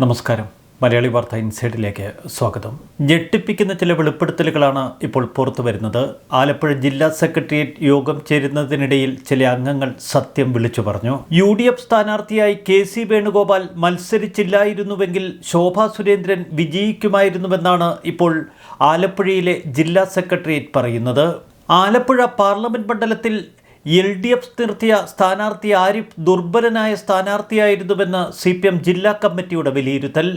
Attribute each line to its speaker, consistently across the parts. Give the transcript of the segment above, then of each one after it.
Speaker 1: നമസ്കാരം. മലയാളി വാർത്ത ഇൻസൈഡിലേക്ക് സ്വാഗതം. ഞെട്ടിപ്പിക്കുന്ന ചില വെളിപ്പെടുത്തലുകളാണ് ഇപ്പോൾ പുറത്തു വരുന്നത്. ആലപ്പുഴ ജില്ലാ സെക്രട്ടേറിയറ്റ് യോഗം ചേരുന്നതിനിടയിൽ ചില അംഗങ്ങൾ സത്യം വിളിച്ചു പറഞ്ഞു. യു ഡി എഫ് സ്ഥാനാർത്ഥിയായി കെ സി വേണുഗോപാൽ മത്സരിച്ചില്ലായിരുന്നുവെങ്കിൽ ശോഭാ സുരേന്ദ്രൻ വിജയിക്കുമായിരുന്നുവെന്നാണ് ഇപ്പോൾ ആലപ്പുഴയിലെ ജില്ലാ സെക്രട്ടേറിയറ്റ് പറയുന്നത്. ആലപ്പുഴ പാർലമെന്റ് മണ്ഡലത്തിൽ എൽ ഡി എഫ് നിർത്തിയ സ്ഥാനാർത്ഥി ആരിഫ് ദുർബലനായ സ്ഥാനാർത്ഥിയായിരുന്നുവെന്ന് സി പി എം ജില്ലാ കമ്മിറ്റിയുടെ വിലയിരുത്തൽ.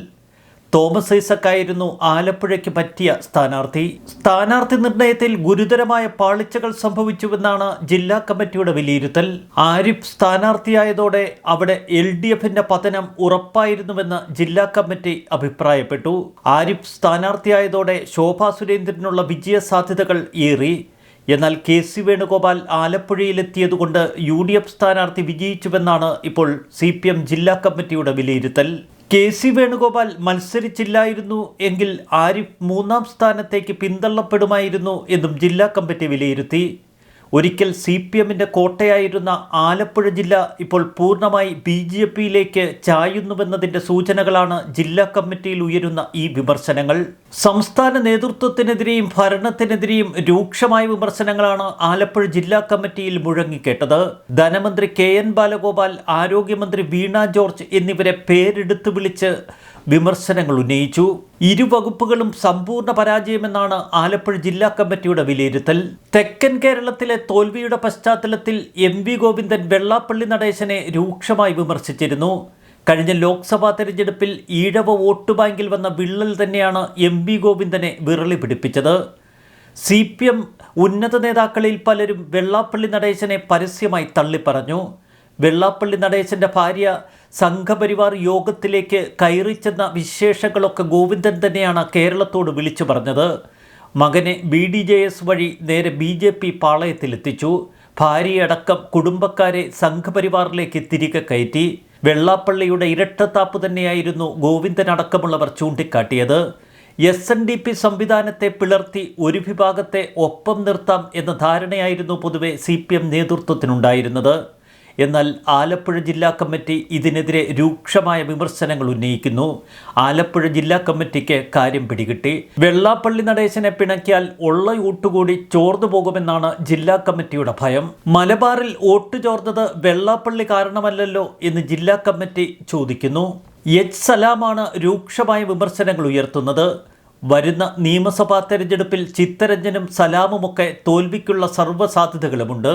Speaker 1: തോമസ് ഐസക്കായിരുന്നു ആലപ്പുഴയ്ക്ക് പറ്റിയ സ്ഥാനാർത്ഥി. സ്ഥാനാർത്ഥി നിർണയത്തിൽ ഗുരുതരമായ പാളിച്ചകൾ സംഭവിച്ചുവെന്നാണ് ജില്ലാ കമ്മിറ്റിയുടെ വിലയിരുത്തൽ. ആരിഫ് സ്ഥാനാർത്ഥിയായതോടെ അവിടെ എൽ ഡി എഫിന്റെ പതനം ഉറപ്പായിരുന്നുവെന്ന് ജില്ലാ കമ്മിറ്റി അഭിപ്രായപ്പെട്ടു. ആരിഫ് സ്ഥാനാർത്ഥിയായതോടെ ശോഭാ സുരേന്ദ്രനുള്ള വിജയ സാധ്യതകൾ ഏറി. എന്നാൽ കെ സി വേണുഗോപാൽ ആലപ്പുഴയിലെത്തിയതുകൊണ്ട് യു ഡി എഫ് സ്ഥാനാർത്ഥി വിജയിച്ചുവെന്നാണ് ഇപ്പോൾ സി പി എം ജില്ലാ കമ്മിറ്റിയുടെ വിലയിരുത്തൽ. കെ സി വേണുഗോപാൽ മത്സരിച്ചില്ലായിരുന്നു എങ്കിൽ ആരിഫ് മൂന്നാം സ്ഥാനത്തേക്ക് പിന്തള്ളപ്പെടുമായിരുന്നു എന്നും ജില്ലാ കമ്മിറ്റി വിലയിരുത്തി. ഒരിക്കൽ സി പി എമ്മിന്റെ കോട്ടയായിരുന്ന ആലപ്പുഴ ജില്ല ഇപ്പോൾ പൂർണമായി ബി ജെ പിയിലേക്ക് ചായുന്നുവെന്നതിന്റെ സൂചനകളാണ് ജില്ലാ കമ്മിറ്റിയിൽ ഉയരുന്ന ഈ വിമർശനങ്ങൾ. സംസ്ഥാന നേതൃത്വത്തിനെതിരെയും ഭരണത്തിനെതിരെയും രൂക്ഷമായ വിമർശനങ്ങളാണ് ആലപ്പുഴ ജില്ലാ കമ്മിറ്റിയിൽ മുഴങ്ങിക്കേട്ടത്. ധനമന്ത്രി കെ എൻ ബാലഗോപാൽ ആരോഗ്യമന്ത്രി വീണ ജോർജ് എന്നിവരെ പേരെടുത്തു വിളിച്ച് വിമർശനങ്ങൾ ഉന്നയിച്ചു. ഇരുവകുപ്പുകളും സമ്പൂർണ പരാജയമെന്നാണ് ആലപ്പുഴ ജില്ലാ കമ്മിറ്റിയുടെ വിലയിരുത്തൽ. തെക്കൻ കേരളത്തിലെ തോൽവിയുടെ പശ്ചാത്തലത്തിൽ എം വി ഗോവിന്ദൻ വെള്ളാപ്പള്ളി നടേശനെ രൂക്ഷമായി വിമർശിച്ചിരുന്നു. കഴിഞ്ഞ ലോക്സഭാ തെരഞ്ഞെടുപ്പിൽ ഈഴവ വോട്ട് ബാങ്കിൽ വന്ന വിള്ളൽ തന്നെയാണ് എം വി ഗോവിന്ദനെ വിറളി പിടിപ്പിച്ചത്. സി പി എം ഉന്നത നേതാക്കളിൽ പലരും വെള്ളാപ്പള്ളി നടേശനെ പരസ്യമായി തള്ളിപ്പറഞ്ഞു. വെള്ളാപ്പള്ളി നടേശന്റെ ഭാര്യ സംഘപരിവാർ യോഗത്തിലേക്ക് കയറിച്ചെന്ന വിശേഷങ്ങളൊക്കെ ഗോവിന്ദൻ തന്നെയാണ് കേരളത്തോട് വിളിച്ചു പറഞ്ഞത്. മകനെ ബി ഡി ജെ എസ് വഴി നേരെ ബി ജെ പി പാളയത്തിലെത്തിച്ചു. ഭാര്യയടക്കം കുടുംബക്കാരെ സംഘപരിവാറിലേക്ക് തിരികെ കയറ്റി. വെള്ളാപ്പള്ളിയുടെ ഇരട്ടത്താപ്പ് തന്നെയായിരുന്നു ഗോവിന്ദൻ അടക്കമുള്ളവർ ചൂണ്ടിക്കാട്ടിയത്. എസ് എൻ ഡി പി സംവിധാനത്തെ പിളർത്തി ഒരു വിഭാഗത്തെ ഒപ്പം നിർത്താം എന്ന ധാരണയായിരുന്നു പൊതുവെ സി പി എം നേതൃത്വത്തിനുണ്ടായിരുന്നത്. എന്നാൽ ആലപ്പുഴ ജില്ലാ കമ്മിറ്റി ഇതിനെതിരെ രൂക്ഷമായ വിമർശനങ്ങൾ ഉന്നയിക്കുന്നു. ആലപ്പുഴ ജില്ലാ കമ്മിറ്റിക്ക് കാര്യം പിടികിട്ടി. വെള്ളാപ്പള്ളി നടേശനെ പിണക്കിയാൽ ഉള്ള വോട്ടുകൂടി ചോർന്നു പോകുമെന്നാണ് ജില്ലാ കമ്മിറ്റിയുടെ ഭയം. മലബാറിൽ വോട്ട് ചോർന്നത് വെള്ളാപ്പള്ളി കാരണമല്ലല്ലോ എന്ന് ജില്ലാ കമ്മിറ്റി ചോദിക്കുന്നു. എച്ച് സലാമാണ് രൂക്ഷമായ വിമർശനങ്ങൾ ഉയർത്തുന്നത്. വരുന്ന നിയമസഭാ തെരഞ്ഞെടുപ്പിൽ ചിത്തരഞ്ജനും സലാമുമൊക്കെ തോൽവിക്കുള്ള സർവസാധ്യതകളുമുണ്ട്.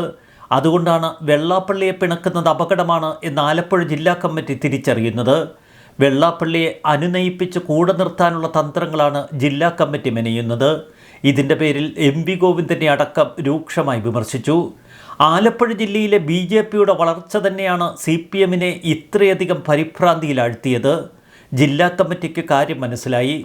Speaker 1: അതുകൊണ്ടാണ് വെള്ളാപ്പള്ളിയെ പിണക്കുന്നത് അപകടമാണ് എന്ന് ആലപ്പുഴ ജില്ലാ കമ്മിറ്റി തിരിച്ചറിയുന്നത്. വെള്ളാപ്പള്ളിയെ അനുനയിപ്പിച്ച് കൂടെ നിർത്താനുള്ള തന്ത്രങ്ങളാണ് ജില്ലാ കമ്മിറ്റി മെനയുന്നത്. ഇതിന്റെ പേരിൽ എം വി ഗോവിന്ദനെ അടക്കം രൂക്ഷമായി വിമർശിച്ചു. ആലപ്പുഴ ജില്ലയിലെ ബി ജെ പിയുടെ വളർച്ച തന്നെയാണ് സി പി എമ്മിനെ ഇത്രയധികം പരിഭ്രാന്തിയിലാഴ്ത്തിയത്. ജില്ലാ കമ്മിറ്റിക്ക് കാര്യം മനസ്സിലായി.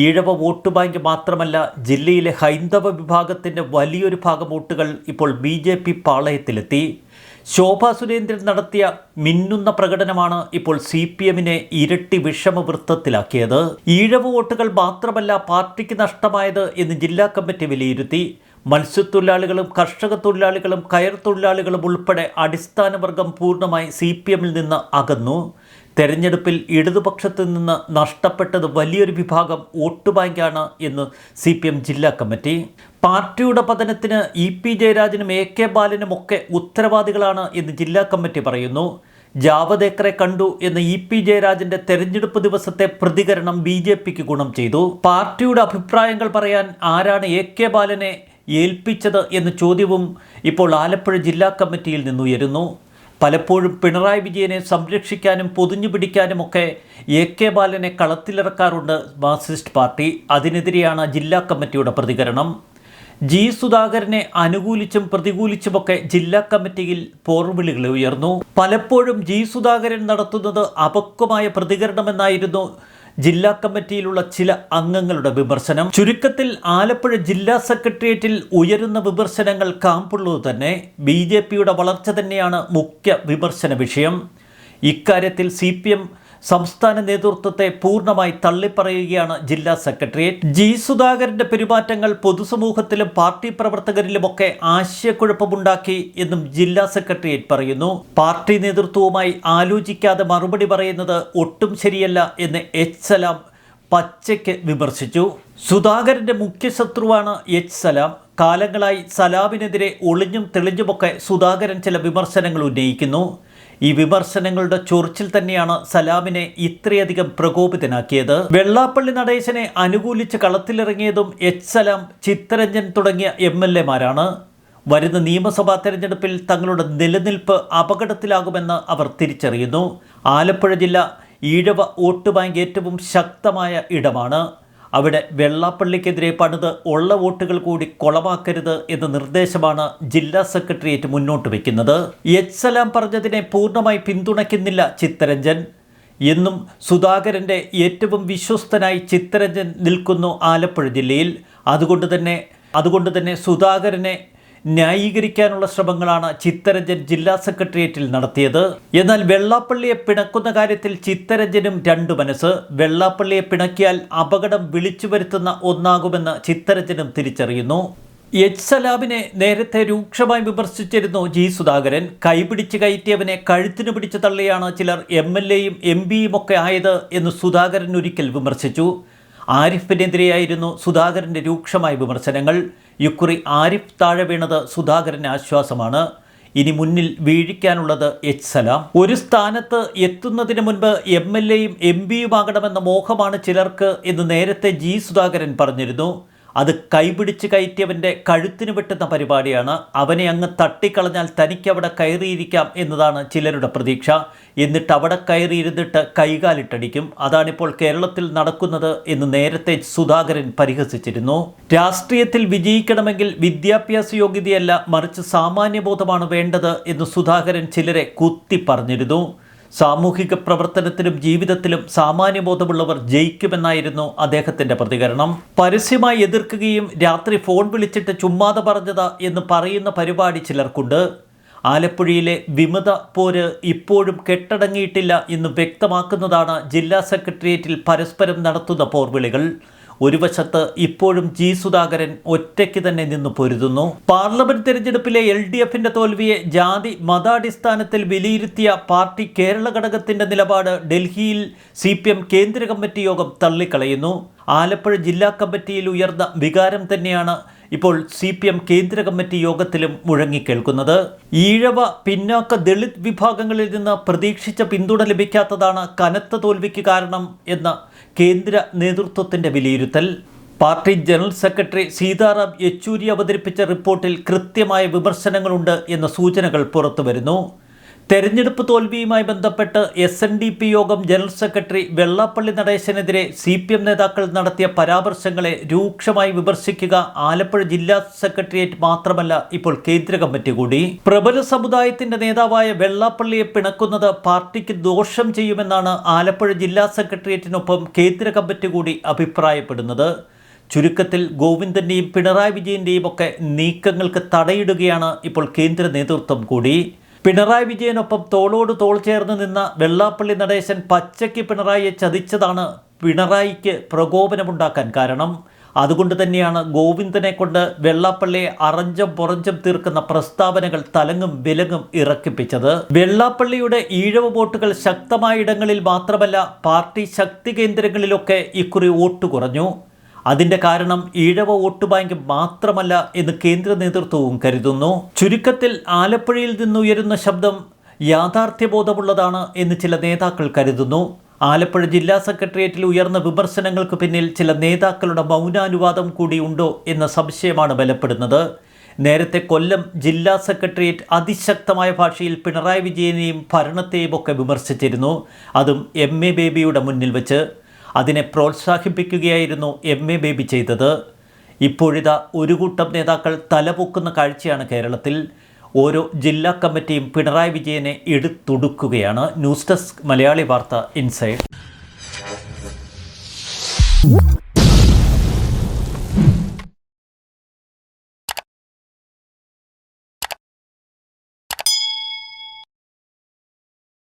Speaker 1: ഈഴവ വോട്ട് ബാങ്ക് മാത്രമല്ല ജില്ലയിലെ ഹൈന്ദവ വിഭാഗത്തിന്റെ വലിയൊരു ഭാഗം വോട്ടുകൾ ഇപ്പോൾ ബി ജെ പി പാളയത്തിലെത്തി. ശോഭാ സുരേന്ദ്രൻ നടത്തിയ മിന്നുന്ന പ്രകടനമാണ് ഇപ്പോൾ സി പി എമ്മിനെ ഇരട്ടി വിഷമവൃത്തത്തിലാക്കിയത്. ഈഴവ വോട്ടുകൾ മാത്രമല്ല പാർട്ടിക്ക് നഷ്ടമായത് എന്ന് ജില്ലാ കമ്മിറ്റി വിലയിരുത്തി. മത്സ്യത്തൊഴിലാളികളും കർഷക തൊഴിലാളികളും കയർ തൊഴിലാളികളും ഉൾപ്പെടെ അടിസ്ഥാനവർഗം പൂർണമായി സി പി എമ്മിൽ നിന്ന് അകന്നു. തെരഞ്ഞെടുപ്പിൽ ഇടതുപക്ഷത്ത് നിന്ന് നഷ്ടപ്പെട്ടത് വലിയൊരു വിഭാഗം വോട്ട് ബാങ്കാണ് എന്ന് സി പി എം ജില്ലാ കമ്മിറ്റി. പാർട്ടിയുടെ പതനത്തിന് ഇ പി ജയരാജനും എ കെ ബാലനും ഒക്കെ ഉത്തരവാദികളാണ് എന്ന് ജില്ലാ കമ്മിറ്റി പറയുന്നു. ജാവദേക്കറെ കണ്ടു എന്ന ഇ പി ജയരാജന്റെ തെരഞ്ഞെടുപ്പ് ദിവസത്തെ പ്രതികരണം ബി ജെ പിക്ക് ഗുണം ചെയ്തു. പാർട്ടിയുടെ അഭിപ്രായങ്ങൾ പറയാൻ ആരാണ് എ കെ ബാലനെ ഏൽപ്പിച്ചത് എന്ന ചോദ്യവും ഇപ്പോൾ ആലപ്പുഴ ജില്ലാ കമ്മിറ്റിയിൽ നിന്നുയരുന്നു പലപ്പോഴും പിണറായി വിജയനെ സംരക്ഷിക്കാനും പൊതിഞ്ഞു പിടിക്കാനുമൊക്കെ എ കെ ബാലനെ കളത്തിലിറക്കാറുണ്ട് മാർക്സിസ്റ്റ് പാർട്ടി. അതിനെതിരെയാണ് ജില്ലാ കമ്മിറ്റിയുടെ പ്രതികരണം. ജി സുധാകരനെ അനുകൂലിച്ചും പ്രതികൂലിച്ചുമൊക്കെ ജില്ലാ കമ്മിറ്റിയിൽ പോർവിളികൾ ഉയർന്നു. പലപ്പോഴും ജി സുധാകരൻ നടത്തുന്നത് അപക്വമായ പ്രതികരണമെന്നായിരുന്നു ജില്ലാ കമ്മിറ്റിയിലുള്ള ചില അംഗങ്ങളുടെ വിമർശനം. ചുരുക്കത്തിൽ ആലപ്പുഴ ജില്ലാ സെക്രട്ടേറിയറ്റിൽ ഉയരുന്ന വിമർശനങ്ങൾ കാമ്പുള്ളത് തന്നെ ബി ജെ പിയുടെ വളർച്ച തന്നെയാണ് മുഖ്യ വിമർശന വിഷയം. ഇക്കാര്യത്തിൽ സി പി എം സംസ്ഥാന നേതൃത്വത്തെ പൂർണമായി തള്ളിപ്പറയുകയാണ് ജില്ലാ സെക്രട്ടേറിയറ്റ്. ജി സുധാകരന്റെ പെരുമാറ്റങ്ങൾ പൊതുസമൂഹത്തിലും പാർട്ടി പ്രവർത്തകരിലുമൊക്കെ ആശയക്കുഴപ്പമുണ്ടാക്കി എന്നും ജില്ലാ സെക്രട്ടേറിയറ്റ് പറയുന്നു. പാർട്ടി നേതൃത്വവുമായി ആലോചിക്കാതെ മറുപടി പറയുന്നത് ഒട്ടും ശരിയല്ല എന്ന് എച്ച് സലാം പച്ചയ്ക്ക് വിമർശിച്ചു. സുധാകരന്റെ മുഖ്യ ശത്രുവാണ് എച്ച് സലാം. കാലങ്ങളായി സലാമിനെതിരെ ഒളിഞ്ഞും തെളിഞ്ഞുമൊക്കെ സുധാകരൻ ചില വിമർശനങ്ങൾ ഉന്നയിക്കുന്നു. ഈ വിമർശനങ്ങളുടെ ചൊറിച്ചിൽ തന്നെയാണ് സലാമിനെ ഇത്രയധികം പ്രകോപിതനാക്കിയത്. വെള്ളാപ്പള്ളി നടേശനെ അനുകൂലിച്ച് കളത്തിലിറങ്ങിയതും എച്ച് സലാം ചിത്തരഞ്ജൻ തുടങ്ങിയ എം എൽ എമാരാണ്. വരുന്ന നിയമസഭാ തെരഞ്ഞെടുപ്പിൽ തങ്ങളുടെ നിലനിൽപ്പ് അപകടത്തിലാകുമെന്ന് അവർ തിരിച്ചറിയുന്നു. ആലപ്പുഴ ജില്ല ഈഴവ വോട്ട് ബാങ്ക് ഏറ്റവും ശക്തമായ ഇടമാണ്. അവിടെ വെള്ളാപ്പള്ളിക്കെതിരെ പണിത് ഉള്ള വോട്ടുകൾ കൂടി കൊളമാക്കരുത് എന്ന നിർദ്ദേശമാണ് ജില്ലാ സെക്രട്ടേറിയറ്റ് മുന്നോട്ട് വയ്ക്കുന്നത് എച്ച് സലാം പറഞ്ഞതിനെ പൂർണമായി പിന്തുണയ്ക്കുന്നില്ല ചിത്തരഞ്ജൻ. എന്നും സുധാകരന്റെ ഏറ്റവും വിശ്വസ്തനായി ചിത്തരഞ്ജൻ നിൽക്കുന്നു ആലപ്പുഴ ജില്ലയിൽ. അതുകൊണ്ട് തന്നെ അതുകൊണ്ട് തന്നെ സുധാകരനെ ന്യായീകരിക്കാനുള്ള ശ്രമങ്ങളാണ് ചിത്തരഞ്ജൻ ജില്ലാ സെക്രട്ടേറിയറ്റിൽ നടത്തിയത്. എന്നാൽ വെള്ളാപ്പള്ളിയെ പിണക്കുന്ന കാര്യത്തിൽ ചിത്തരഞ്ജനും രണ്ടു മനസ്സ്. വെള്ളാപ്പള്ളിയെ പിണക്കിയാൽ അപകടം വിളിച്ചു വരുത്തുന്ന ഒന്നാകുമെന്ന് ചിത്തരഞ്ജനും തിരിച്ചറിയുന്നു. എച്ച് സലാബിനെ നേരത്തെ രൂക്ഷമായി വിമർശിച്ചിരുന്നു ജി സുധാകരൻ. കൈപിടിച്ച് കയറ്റിയവനെ കഴുത്തിന് പിടിച്ചു തള്ളിയാണ് ചിലർ എം എൽ എയും എം പിയും ഒക്കെ ആയത് എന്ന് സുധാകരൻ ഒരിക്കൽ വിമർശിച്ചു. ആരിഫിനെതിരെയായിരുന്നു സുധാകരന്റെ രൂക്ഷമായ വിമർശനങ്ങൾ. ഇക്കുറി ആരിഫ് താഴെ വീണത് സുധാകരന് ആശ്വാസമാണ്. ഇനി മുന്നിൽ വീഴിക്കാനുള്ളത് എച്ച് സലാം. ഒരു സ്ഥാനത്ത് എത്തുന്നതിന് മുൻപ് എം എൽ എയും എം പിയുമാകണമെന്ന മോഹമാണ് ചിലർക്ക് എന്ന് നേരത്തെ ജി സുധാകരൻ പറഞ്ഞിരുന്നു. അത് കൈപിടിച്ച് കയറ്റിയവന്റെ കഴുത്തിന് വെട്ടുന്ന പരിപാടിയാണ്. അവനെ അങ്ങ് തട്ടിക്കളഞ്ഞാൽ തനിക്ക് അവിടെ കയറിയിരിക്കാം എന്നതാണ് ചിലരുടെ പ്രതീക്ഷ. എന്നിട്ട് അവിടെ കയറിയിരുന്നിട്ട് കൈകാലിട്ടടിക്കും. അതാണിപ്പോൾ കേരളത്തിൽ നടക്കുന്നത് എന്ന് നേരത്തെ സുധാകരൻ പരിഹസിച്ചിരുന്നു. രാഷ്ട്രീയത്തിൽ വിജയിക്കണമെങ്കിൽ വിദ്യാഭ്യാസ യോഗ്യതയല്ല മറിച്ച് സാമാന്യബോധമാണ് വേണ്ടത് എന്ന് സുധാകരൻ ചിലരെ കുത്തി പറഞ്ഞിരുന്നു. സാമൂഹിക പ്രവർത്തനത്തിലും ജീവിതത്തിലും സാമാന്യബോധമുള്ളവർ ജയിക്കുമെന്നായിരുന്നു അദ്ദേഹത്തിന്റെ പ്രതികരണം. പരസ്യമായി എതിർക്കുകയും രാത്രി ഫോൺ വിളിച്ചിട്ട് ചുമ്മാതെ പറഞ്ഞത് എന്ന് പറയുന്ന പരിപാടി ചിലർക്കുണ്ട്. ആലപ്പുഴയിലെ വിമത പോര് ഇപ്പോഴും കെട്ടടങ്ങിയിട്ടില്ല എന്ന് വ്യക്തമാക്കുന്നതാണ് ജില്ലാ സെക്രട്ടേറിയറ്റിൽ പരസ്പരം നടത്തുന്ന പോർവിളികൾ. ഒരു വശത്ത് ഇപ്പോഴും ജി സുധാകരൻ ഒറ്റയ്ക്ക് തന്നെ നിന്ന് പൊരുതുന്നു. പാർലമെന്റ് തെരഞ്ഞെടുപ്പിലെ എൽ ഡി എഫിന്റെ തോൽവിയെ ജാതി മതാടിസ്ഥാനത്തിൽ വിലയിരുത്തിയ പാർട്ടി കേരള ഘടകത്തിന്റെ നിലപാട് ഡൽഹിയിൽ സി പി എം കേന്ദ്ര കമ്മിറ്റി യോഗം തള്ളിക്കളയുന്നു. ആലപ്പുഴ ജില്ലാ കമ്മിറ്റിയിൽ ഉയർന്ന വികാരം തന്നെയാണ് ഇപ്പോൾ സി പി എം കേന്ദ്ര കമ്മിറ്റി യോഗത്തിലും മുഴങ്ങിക്കേൾക്കുന്നത് ഈഴവ പിന്നാക്ക ദളിത് വിഭാഗങ്ങളിൽ നിന്ന് പ്രതീക്ഷിച്ച പിന്തുണ ലഭിക്കാത്തതാണ് കനത്ത തോൽവിക്ക് കാരണം എന്ന കേന്ദ്ര നേതൃത്വത്തിന്റെ വിലയിരുത്തൽ. Party general secretary Sitaram Yechury അവതരിപ്പിച്ച റിപ്പോർട്ടിൽ കൃത്യമായ വിമർശനങ്ങളുണ്ട് എന്ന സൂചനകൾ പുറത്തുവരുന്നു. തെരഞ്ഞെടുപ്പ് തോൽവിയുമായി ബന്ധപ്പെട്ട് എസ് എൻ ഡി പി യോഗം ജനറൽ സെക്രട്ടറി വെള്ളാപ്പള്ളി നടേശനെതിരെ സി പി എം നേതാക്കൾ നടത്തിയ പരാമർശങ്ങളെ രൂക്ഷമായി വിമർശിക്കുക ആലപ്പുഴ ജില്ലാ സെക്രട്ടേറിയറ്റ് മാത്രമല്ല ഇപ്പോൾ കേന്ദ്ര കമ്മിറ്റി കൂടി. പ്രബല സമുദായത്തിന്റെ നേതാവായ വെള്ളാപ്പള്ളിയെ പിണക്കുന്നത് പാർട്ടിക്ക് ദോഷം ചെയ്യുമെന്നാണ് ആലപ്പുഴ ജില്ലാ സെക്രട്ടേറിയറ്റിനൊപ്പം കേന്ദ്ര കമ്മിറ്റി കൂടി അഭിപ്രായപ്പെടുന്നത്. ചുരുക്കത്തിൽ ഗോവിന്ദന്റെയും പിണറായി വിജയന്റെയും ഒക്കെ നീക്കങ്ങൾക്ക് തടയിടുകയാണ് ഇപ്പോൾ കേന്ദ്ര നേതൃത്വം കൂടി. പിണറായി വിജയനൊപ്പം തോളോട് തോൾ ചേർന്ന് നിന്ന വെള്ളാപ്പള്ളി നടേശൻ പച്ചയ്ക്ക് പിണറായിയെ ചതിച്ചതാണ് പിണറായിക്ക് പ്രകോപനമുണ്ടാക്കാൻ കാരണം. അതുകൊണ്ട് തന്നെയാണ് ഗോവിന്ദനെ കൊണ്ട് വെള്ളാപ്പള്ളിയെ അറഞ്ചം പുറഞ്ചം തീർക്കുന്ന പ്രസ്താവനകൾ തലങ്ങും വിലങ്ങും ഇറക്കിപ്പിച്ചത്. വെള്ളാപ്പള്ളിയുടെ ഈഴവ വോട്ടുകൾ ശക്തമായ ഇടങ്ങളിൽ മാത്രമല്ല പാർട്ടി ശക്തി കേന്ദ്രങ്ങളിലൊക്കെ ഇക്കുറി വോട്ട് കുറഞ്ഞു. അതിന്റെ കാരണം ഈഴവ വോട്ട് ബാങ്ക് മാത്രമല്ല എന്ന് കേന്ദ്ര നേതൃത്വവും കരുതുന്നു. ചുരുക്കത്തിൽ ആലപ്പുഴയിൽ നിന്നുയരുന്ന ശബ്ദം യാഥാർത്ഥ്യബോധമുള്ളതാണ് എന്ന് ചില നേതാക്കൾ കരുതുന്നു. ആലപ്പുഴ ജില്ലാ സെക്രട്ടേറിയറ്റിൽ ഉയർന്ന വിമർശനങ്ങൾക്ക് പിന്നിൽ ചില നേതാക്കളുടെ മൗനാനുവാദം കൂടിയുണ്ടോ എന്ന സംശയമാണ് ബലപ്പെടുന്നത്. നേരത്തെ കൊല്ലം ജില്ലാ സെക്രട്ടേറിയറ്റ് അതിശക്തമായ ഭാഷയിൽ പിണറായി വിജയനെയും ഭരണത്തെയും ഒക്കെ വിമർശിച്ചിരുന്നു. അതും എം എ ബേബിയുടെ മുന്നിൽ വെച്ച്. അതിനെ പ്രോത്സാഹിപ്പിക്കുകയായിരുന്നു എം എ ബേബി ചെയ്തത്. ഇപ്പോഴിതാ ഒരു കൂട്ടം നേതാക്കൾ തലപൊക്കുന്ന കാഴ്ചയാണ് കേരളത്തിൽ. ഓരോ ജില്ലാ കമ്മിറ്റിയും പിണറായി വിജയനെ എടുത്തൊടുക്കുകയാണ്. ന്യൂസ് ഡെസ്ക് മലയാളി വാർത്ത ഇൻസൈഡ്.